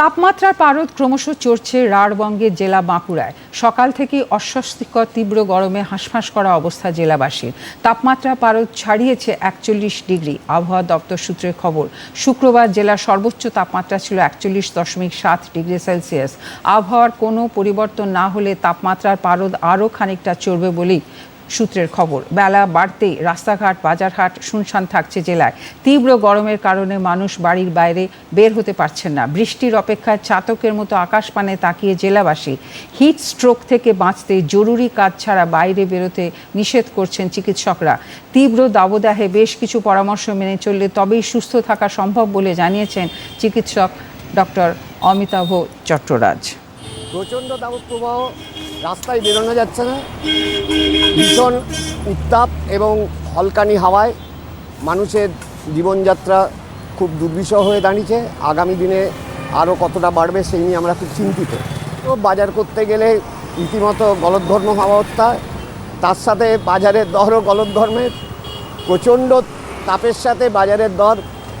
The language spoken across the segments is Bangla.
তাপমাত্রার পারদ ক্রমশ চড়ছে রাঢ়বঙ্গের জেলা বাঁকুড়ায়। সকাল থেকে অস্বস্তিকর তীব্র গরমে হাঁসফাঁস করা অবস্থা জেলাবাসীর। তাপমাত্রা পারদ ছাড়িয়েছে একচল্লিশ ডিগ্রি। আবহাওয়া দপ্তর সূত্রের খবর, শুক্রবার জেলার সর্বোচ্চ তাপমাত্রা ছিল একচল্লিশ দশমিক সাত ডিগ্রি সেলসিয়াস। আবহাওয়ার কোনো পরিবর্তন না হলে তাপমাত্রার পারদ আরও খানিকটা চড়বে বলেই সূত্রের খবর। বেলা বাড়তেই রাস্তাঘাট বাজারহাট শুনশান থাকছে জেলায়। তীব্র গরমের কারণে মানুষ বাড়ির বাইরে বের হতে পারছেন না। বৃষ্টির অপেক্ষায় চাতকের মতো আকাশপানে তাকিয়ে জেলাবাসী। হিট স্ট্রোক থেকে বাঁচতে জরুরি কাজ ছাড়া বাইরে বেরোতে নিষেধ করছেন চিকিৎসকরা। তীব্র দাবদাহে বেশ কিছু পরামর্শ মেনে চললে তবেই সুস্থ থাকা সম্ভব বলে জানিয়েছেন চিকিৎসক ডক্টর অমিতাভ চট্টরাজ। প্রচণ্ড তাপপ্রবাহ রাস্তায় বেরোনো যাচ্ছে না। ভীষণ উত্তাপ এবং হলকানি হাওয়ায় মানুষের জীবনযাত্রা খুব দুর্বিষহ হয়ে দাঁড়িয়েছে। আগামী দিনে আরও কতটা বাড়বে সেই নিয়ে আমরা খুব চিন্তিত। তো বাজার করতে গেলে রীতিমতো গলদঘর্ম অবস্থা তার সাথে বাজারের দরও গলদঘর্মের প্রচণ্ড তাপের সাথে বাজারের দর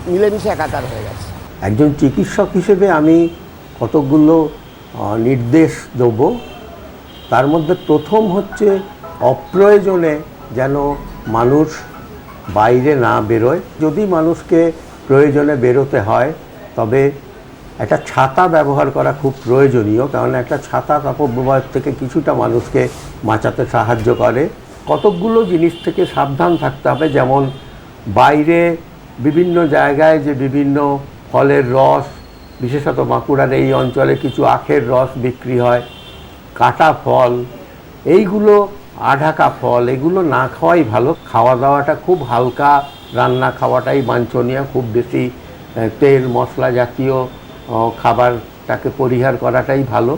মিলেমিশে একাকার হয়ে গেছে। একজন চিকিৎসক হিসেবে আমি কতকগুলো আহ, নির্দেশ দেব তার মধ্যে প্রথম হচ্ছে অপ্রয়োজনে যেন মানুষ বাইরে না বেরোয়। যদি মানুষকে প্রয়োজনে বেরোতে হয়, তবে একটা ছাতা ব্যবহার করা খুব প্রয়োজনীয়, কারণ একটা ছাতা তাপপ্রবাহের থেকে কিছুটা মানুষকে বাঁচাতে সাহায্য করে। কতকগুলো জিনিস থেকে সাবধান থাকতে হবে, যেমন বাইরে বিভিন্ন জায়গায় যে বিভিন্ন ফলের রস, বিশেষত বাঁকুড়ার এই অঞ্চলে কিছু আখের রস বিক্রি হয়। কাটা ফল, এইগুলো আঢাকা ফল, এগুলো না খাওয়াই ভালো। খাওয়া দাওয়াটা খুব হালকা, রান্না খাওয়াটাই বাঞ্ছনীয়, খুব বেশি তেল, মশলা জাতীয় খাবারটাকে পরিহার করাটাই ভালো।